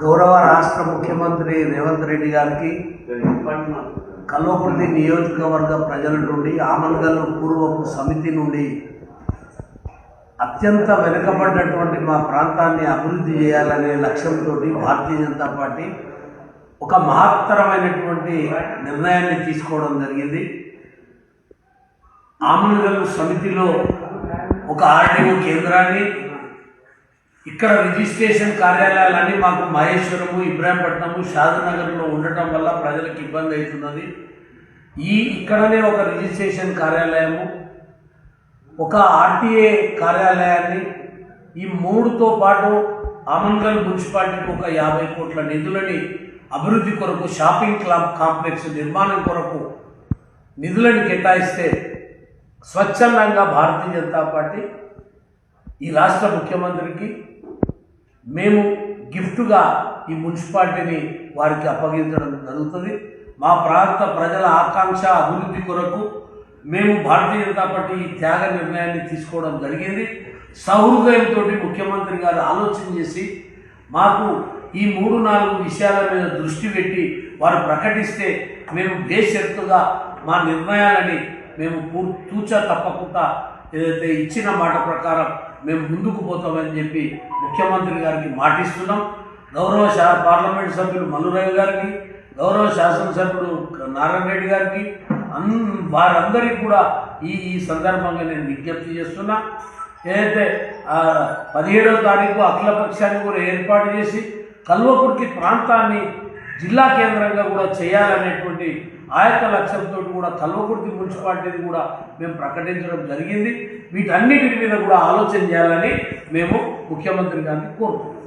గౌరవ రాష్ట్ర ముఖ్యమంత్రి రేవంత్ రెడ్డి గారికి కల్వకుర్తి నియోజకవర్గ ప్రజల నుండి ఆమన్గల్ పూర్వపు సమితి నుండి అత్యంత వెనుకబడ్డటువంటి మా ప్రాంతాన్ని అభివృద్ధి చేయాలనే లక్ష్యంతో భారతీయ జనతా పార్టీ ఒక మహత్తరమైనటువంటి నిర్ణయాన్ని తీసుకోవడం జరిగింది. ఆమన్గల్ సమితిలో ఒక ఆర్డీఓ కేంద్రాన్ని ఇక్కడ రిజిస్ట్రేషన్ కార్యాలయాలన్నీ మాకు మహేశ్వరము ఇబ్రాహీంపట్నము షాదనగర్లో ఉండటం వల్ల ప్రజలకు ఇబ్బంది అవుతున్నది. ఈ ఇక్కడనే ఒక రిజిస్ట్రేషన్ కార్యాలయము ఒక ఆర్టీఏ కార్యాలయాన్ని ఈ మూడుతో పాటు అమన్గల్ మున్సిపాలిటీకి ఒక యాభై కోట్ల నిధులని అభివృద్ధి కొరకు షాపింగ్ క్లబ్ కాంప్లెక్స్ నిర్మాణం కొరకు నిధులను కేటాయిస్తే స్వచ్ఛందంగా భారతీయ జనతా పార్టీ ఈ రాష్ట్ర ముఖ్యమంత్రికి మేము గిఫ్ట్గా ఈ మున్సిపాలిటీని వారికి అప్పగించడం జరుగుతుంది. మా ప్రాంత ప్రజల ఆకాంక్ష అభివృద్ధి కొరకు మేము భారతీయ జనతా పార్టీ ఈ త్యాగ నిర్ణయాన్ని తీసుకోవడం జరిగింది. సహృదయంతో ముఖ్యమంత్రి గారు ఆలోచన చేసి మాకు ఈ మూడు నాలుగు విషయాల మీద దృష్టి పెట్టి వారు ప్రకటిస్తే మేము దేశ మా నిర్ణయాలని మేము పూర్ తూచా తప్పకుండా ఏదైతే ఇచ్చిన మాట ప్రకారం మేము ముందుకు పోతామని చెప్పి ముఖ్యమంత్రి గారికి మాటిస్తున్నాం. గౌరవ శా పార్లమెంట్ సభ్యులు మల్లురావు గారికి గౌరవ శాసనసభ్యుడు నారాయణ రెడ్డి గారికి అన్ వారందరికీ కూడా ఈ ఈ సందర్భంగా నేను విజ్ఞప్తి చేస్తున్నా. ఏదైతే పదిహేడవ తారీఖు అఖిల పక్షాన్ని కూడా ఏర్పాటు చేసి కల్వకుర్తి ప్రాంతాన్ని జిల్లా కేంద్రంగా కూడా చేయాలనేటువంటి ఆ యొక్క లక్ష్యంతో కూడా కల్వకుర్తి మున్సిపాలిటీని కూడా మేము ప్రకటించడం జరిగింది. వీటన్నిటి మీద కూడా ఆలోచన చేయాలని మేము ముఖ్యమంత్రి గారిని కోరుతున్నాం.